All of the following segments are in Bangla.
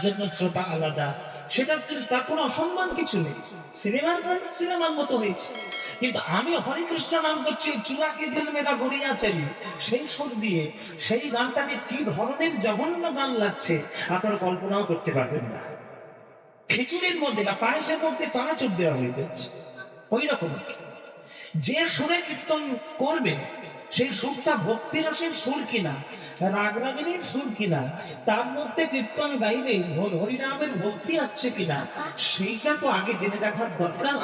জন্য শ্রোতা আলাদা। সেটা কিন্তু তার কোনো অসম্মান কিছু নেই। সিনেমার গান সিনেমার মতো হয়েছে। কিন্তু আমি হরে কৃষ্ণ নাম করছি চূড়াকে দিল মেরা গড়িয়া চালি। সেই সুর দিয়ে, সেই গানটাকে কি ধরনের জঘন্য গান লাগছে, আপনারা কল্পনাও করতে পারবেন না। খিচুড়ির মধ্যে বা পায়েসের মধ্যে চানাচুর দেওয়া হয়ে যাচ্ছে। ওই রকম যে সুরে কীর্তন করবে সেই সুরটা ভক্তি রসের সুর কিনা? রাগরাগিনীর সুর কিনা? তার মধ্যে কীর্তন গাইবে হর- হরিনামের ভক্তি আছে কিনা? সেইটা তো আগে জেনে রাখার দরকার।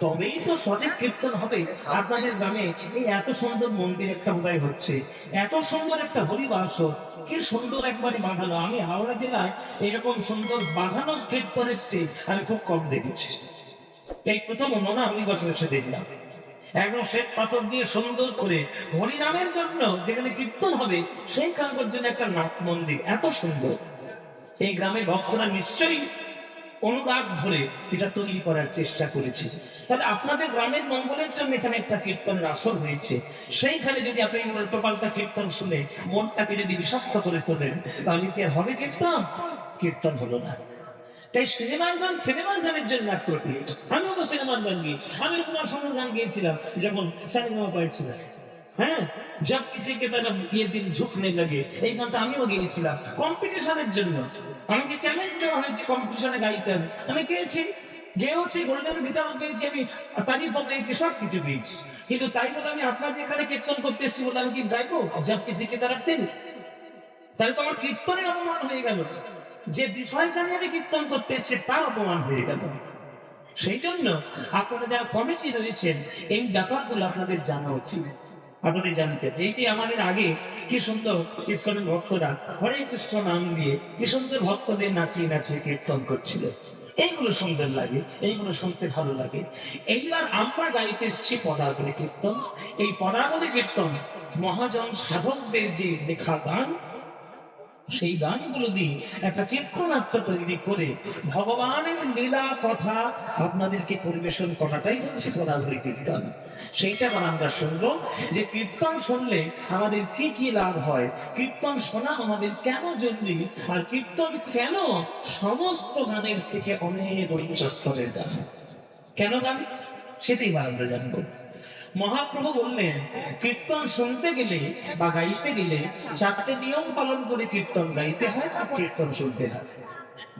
তবেই তো সঠিক কীর্তন হবে। আপনাদের গ্রামে এই এত সুন্দর মন্দির একটা বোধহয় হচ্ছে। এত সুন্দর একটা হরিবাস কি সুন্দর একবারে বাঁধানো আমি হাওড়া জেলায় এরকম সুন্দর বাঁধানো কীর্তনের স্টেজ আমি খুব কম দেখেছি। এই প্রথম মনে আমি বছর এসে দেখলাম। একদম শ্বেত পাথর দিয়ে সুন্দর করে হরিনামের জন্য যেখানে কীর্তন হবে সেই কাঙ্গর জন্য একটা নাট মন্দির। এত সুন্দর। এই গ্রামের ভক্তরা নিশ্চয়ই অনুরাগ ভরে এটা তৈরি করার চেষ্টা করেছে। তাহলে আপনাদের গ্রামের মঙ্গলের জন্য এখানে একটা কীর্তনের আসর হয়েছে। সেইখানে যদি আপনি উল্টো পাল্টা কীর্তন শুনে মনটাকে যদি বিষাক্ত করে তোলেন, তাহলে কি হবে কীর্তন? কীর্তন হলো না। তাই সিনেমার গান, সিনেমার গানের জন্য আত্মটি আমিও তো সিনেমার গান গিয়ে আমি কুমার শানুর গান গিয়েছিলাম, যখন সারেগামা পাইছিলাম। হ্যাঁ? গোল্ডেন পেয়েছি আমি। পেয়েছি কিন্তু তাই বলে আমি আপনার এখানে কীর্তন করতে এসেছি বলে আমি কি গাইবো জব কিসি কে তারা দিন তাহলে তো আমার কীর্তনের অপমান হয়ে গেল। যে বিষয়টা নিয়ে আমি কীর্তন করতে এসেছি, তার অপমান হয়ে গেল। সেই জন্য আপনারা যারা কমিটি রয়েছেন, এই ব্যাপারগুলো আপনাদের জানা উচিত। আপনাদের জানতে এই যে আমাদের আগে কি সুন্দর ভক্তরা হরে কৃষ্ণ নাম দিয়ে কি সুন্দর ভক্তদের নাচিয়ে নাচিয়ে কীর্তন করছিল। এইগুলো সুন্দর লাগে, এইগুলো শুনতে ভালো লাগে। এইবার আমরা গাইতে এসেছি পদাবলী কীর্তন। এই পদাবলী কীর্তন মহাজন সাধকদের যে লেখা গান সেই গানগুলো দিয়ে একটা চিত্রনাট্য তৈরি করে ভগবানের লীলা কথা আপনাদেরকে পরিবেশন করাটাই হচ্ছে পদাবলী কীর্তন সেইটা আমরা শুনব যে কীর্তন শুনলে আমাদের কি কি লাভ হয়, কীর্তন শোনা আমাদের কেন জরুরি, আর কীর্তন কেন সমস্ত গানের থেকে অনেক উচ্চ স্তরের গান? কেন গান? সেটাই আমরা জানব। মহাপ্রভু বললেন, কীর্তন শুনতে গেলে বা গাইতে গেলে চারটে নিয়ম পালন করে কীর্তন গাইতে হয় আর কীর্তন শুনতে হয়।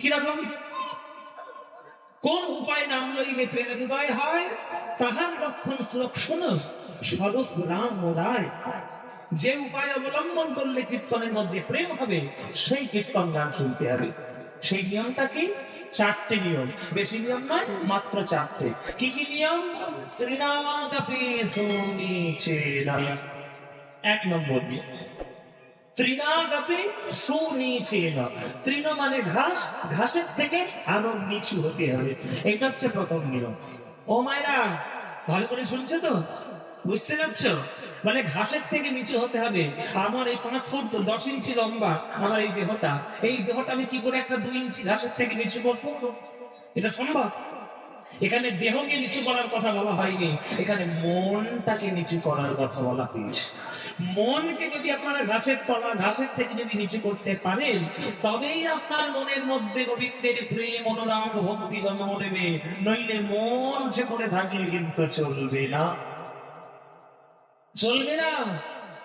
কীরকম? কোন উপায় নাম লইলে প্রেমের উদয় হয়? তাহার রক্ষণ শোনো, স্বরূপ রাম রায়। যে উপায় অবলম্বন করলে কীর্তনের মধ্যে প্রেম হবে, সেই কীর্তন গান শুনতে হবে। সেই নিয়মটা কি? চারটে নিয়ম। বেশি নিয়ম নয়, মাত্র চারটে। কি কি নিয়ম? এক নম্বর নিয়ম। ত্রিনাগাপি সুনিচেনা তৃণ মানে ঘাস, ঘাসের থেকে আরও নিচু হতে হবে। এটা হচ্ছে প্রথম নিয়ম। ও মায়েরা, ভালো করে শুনছো তো? বুঝতে পারছ? মানে ঘাসের থেকে নিচু হতে হবে। আমার এই পাঁচ ফুট দশ ইঞ্চি লম্বা আমার এই দেহটা। এই দেহটা আমি কি করে একটা দুই ইঞ্চি ঘাসের থেকে নিচু করব? এটা সম্ভব? এখানে দেহকে নিচু করার কথা বলা হয়নি। এখানে মনটাকে নিচু করার কথা বলা হয়েছে। মনকে যদি আপনারা ঘাসের তলা, ঘাসের থেকে যদি নিচু করতে পারেন, তবেই আপনার মনের মধ্যে গোবিন্দের প্রেম, অনুরাগ, ভক্তি জন্ম নেবে নইলে মন যে করে থাকলে কিন্তু চলবে না। চলবে না।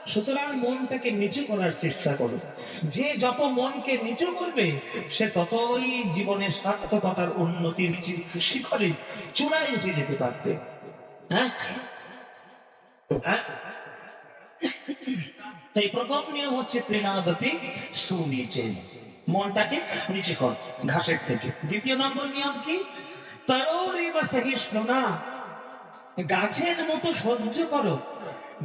সুতরাং মনটাকে নিচু করার চেষ্টা করো। যে যত মনকে নিচু করবে, সে ততই জীবনের সার্থকতার উন্নতির শিখরে চূড়ায় উঠে যেতে পারবে। হ্যাঁ? হ্যাঁ? তাই প্রথম নিয়ম হচ্ছে প্রেমাদপি সুনিচে মনটাকে নিচে কর, ঘাসের থেকে। দ্বিতীয় নম্বর নিয়ম কি? তারও এবার সহিষ্ণুনা গাছের মতো সহ্য করো।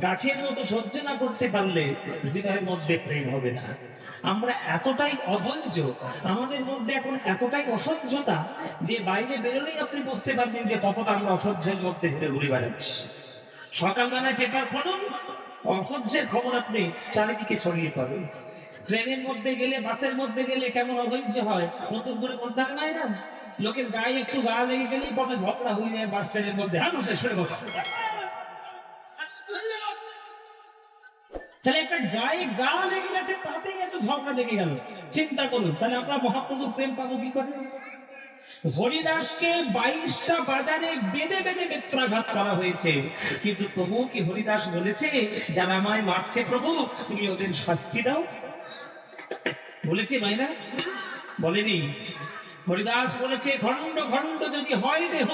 গাছের মতো সহ্য না করতে পারলে হৃদয়ের মধ্যে প্রেম হবে না। আমরা এতটাই অধৈর্য, আমাদের মধ্যে এখন এতটাই অসহ্যতা যে বাইরে বেরোলেই আপনি বুঝতে পারবেন যে কতটা আমরা অসহ্যের মধ্যে ঘুরে ঘুরে বেড়াচ্ছি। সকালবেলায় পেপার পড়ুন, অসহ্যের খবর আপনি চারিদিকে ছড়িয়ে পাবেন ট্রেনের মধ্যে গেলে, বাসের মধ্যে গেলে কেমন অধৈর্য হয়, নতুন করে বলতে হবে না? লোকের গায়ে একটু গা লেগে গেলেই পথে ঝগড়া হয়ে যায়, বাস ট্রেনের মধ্যে। হ্যাঁ বসে শুনে বসো। তাহলে একটা গায়ে গা লেগে গেছে, তাতেই এত ঝগড়া লেগে গেল। চিন্তা করুন, তাহলে প্রেম পাবো কি করে? হরিদাসকে বাজারে বেঁধে বেঁধে বেত্রাঘাত করা হয়েছে। কিন্তু তবুও কি হরিদাস বলেছে, যারা আমায় মারছে প্রভু, তুমি ওদের শাস্তি দাও? বলেছে মাইনা? বলেনি। হরিদাস বলেছে খণ্ড খণ্ড যদি হয় দেহ,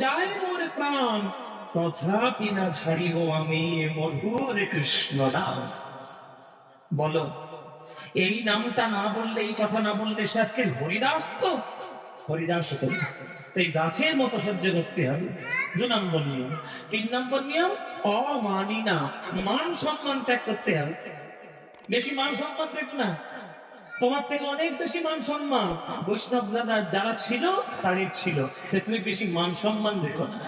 যায় মোর প্রাণ। তথাপি না ছাড়িব আমি মধুর কৃষ্ণ নাম। বলো, এই নামটা না বললে, এই কথা না বললে সে আজকে হরিদাস তো? হরিদাস তো। এই গাছের মতো সহ্য করতে হবে। দু নম্বর নিয়ম। তিন নম্বর নিয়ম, অমানি না। মান সম্মান ত্যাগ করতে হবে। বেশি মান সম্মান দেখো না। তোমার থেকে অনেক বেশি মান সম্মান। বৈষ্ণব দাদা, যারা ছিল, তাদের ছিল। তুমি বেশি মান সম্মান দেখো না।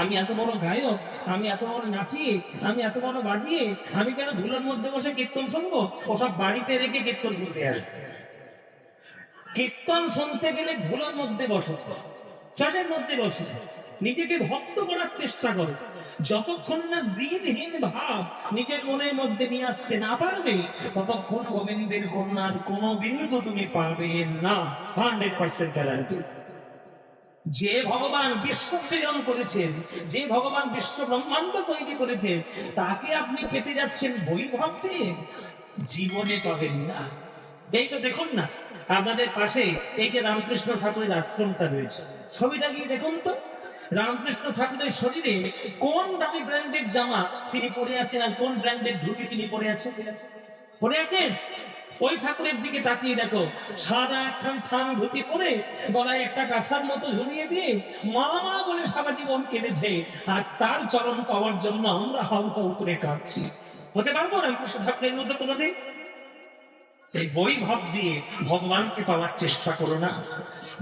আমি এত বড় গায়ক, আমি এত বড় নাচিয়ে আমি এত বড় বাজিয়ে, আমি কেন ধুলোর মধ্যে বসে কীর্তন শুনব? ওসব বাড়িতে রেখে কীর্তন শুনতে আসবে কীর্তন শুনতে গেলে ধুলোর মধ্যে বসো, চটের মধ্যে বসো, নিজেকে ভক্ত করার চেষ্টা করো। যতক্ষণ না দিনহীন ভাব নিজের মনের মধ্যে নিয়ে আসতে না পারবে, ততক্ষণ গোবিন্দের কন্যার কোন বিন্দু তুমি পাবে না। হান্ড্রেড পার্সেন্ট গ্যারান্টি যে ভগবান বিশ্ব সৃজন করেছেন, যে ভগবান বিশ্ব ব্রহ্মাণ্ড তৈরি করেছেন, তাকে আপনি পেতে যাচ্ছেন বৈভব দিয়ে জীবনে পাবেন না। এই তো দেখুন না, আপনাদের পাশে এই যে রামকৃষ্ণ ঠাকুরের আশ্রমটা রয়েছে। ছবিটা গিয়ে দেখুন তো। রামকৃষ্ণ ঠাকুরের শরীরে কোন দামি ব্র্যান্ডের জামা তিনি পরে আছেন আর কোন ব্র্যান্ডের ধুতি তিনি পরে আছেন? পরে আছেন? ওই ঠাকুরের দিকে তাকিয়ে দেখো সারা একখান থান ধুতি পরে গলায় একটা কাঁসার মতো ঝুলিয়ে দিয়ে মা মা বলে সারা জীবন কেঁদেছে। আর তার চরণ পাওয়ার জন্য আমরা হাউ হাউ করে কাঁদছি। হতে পারব রামকৃষ্ণ ঠাকুরের মতো কোনোদিন? এই বৈভব দিয়ে ভগবানকে পাওয়ার চেষ্টা করো না।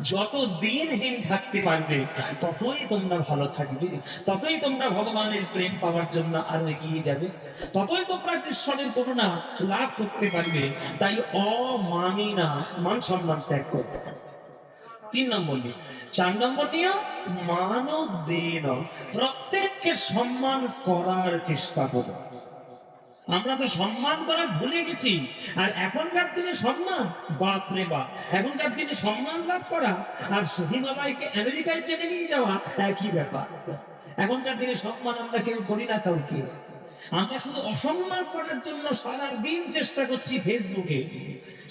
যত দিনহীন থাকতে পারবে, ততই তোমরা ভালো থাকবে, ততই তোমরা ভগবানের প্রেম পাওয়ার জন্য আরও এগিয়ে যাবে, ততই তোমরা ঈশ্বরের করুণা লাভ করতে পারবে। তাই অমানি না মান সম্মান ত্যাগ করবে তিন নম্বর নিয়ে চার নম্বর নিয়ে মানব দিন প্রত্যেককে সম্মান করার চেষ্টা করো। আমরা তো সম্মান করা ভুলে গেছি। আর এখনকার দিনে সম্মান, বাপ রে বাপ, এখনকার দিনে সম্মান লাভ করা আর শহীদ বাবাইকে আমেরিকায় টেনে নিয়ে যাওয়া একই ব্যাপার। এখনকার দিনে সম্মান আমরা কেউ করি না কাউকে। আমরা শুধু অসম্মান করার জন্য সারাদিন চেষ্টা করছি ফেসবুকে।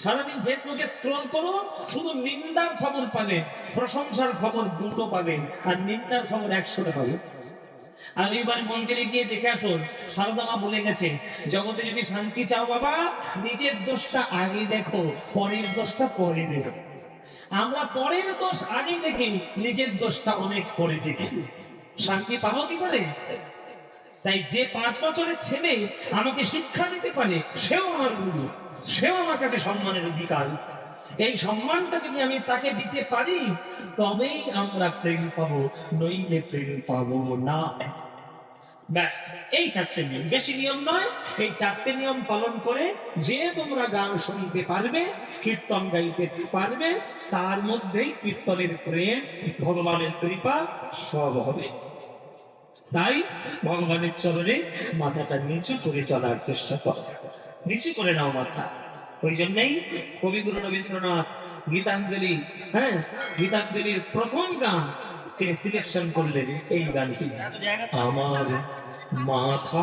সারাদিন ফেসবুকে স্ক্রল করো শুধু নিন্দার খবর পাবেন, প্রশংসার খবর দুটো পাবেন, আর নিন্দার খবর একশোটা পাবেন। মন্দিরে গিয়ে দেখে বলে জগতে যদি শান্তি চাও বাবা, নিজের দোষটা আগে দেখো, পরের দোষটা পরে দেখো। আমরা পরের দোষ আগে দেখি, নিজের দোষটা অনেক পরে দেখি। শান্তি পাবো কি করে? তাই যে পাঁচ বছরের ছেলে আমাকে শিক্ষা দিতে পারে, সেও আমার গুরু, সেও আমার কাছে সম্মানের অধিকার। এই সম্মানটা যদি আমি তাকে দিতে পারি, তবেই আমরা প্রেম পাবো, নইলে প্রেম পাবো না। ব্যাস, এই চারটে নিয়ম। বেশি নিয়ম নয়, এই চারটে নিয়ম পালন করে যে তোমরা গান শুনতে পারবে, কীর্তন গাইতে পারবে, তার মধ্যেই কীর্তনের প্রেম, ভগবানের কৃপা সব হবে। তাই ভগবানের চরণে মাথাটা নিচু করে চলার চেষ্টা করো। নিচু করে নাও মাথা। ওই জন্যই কবিগুরু রবীন্দ্রনাথ গীতাঞ্জলি হ্যাঁ গীতাঞ্জলির প্রথম গান তিনি সিলেকশন করলেন এই গানটি। আমার মাথা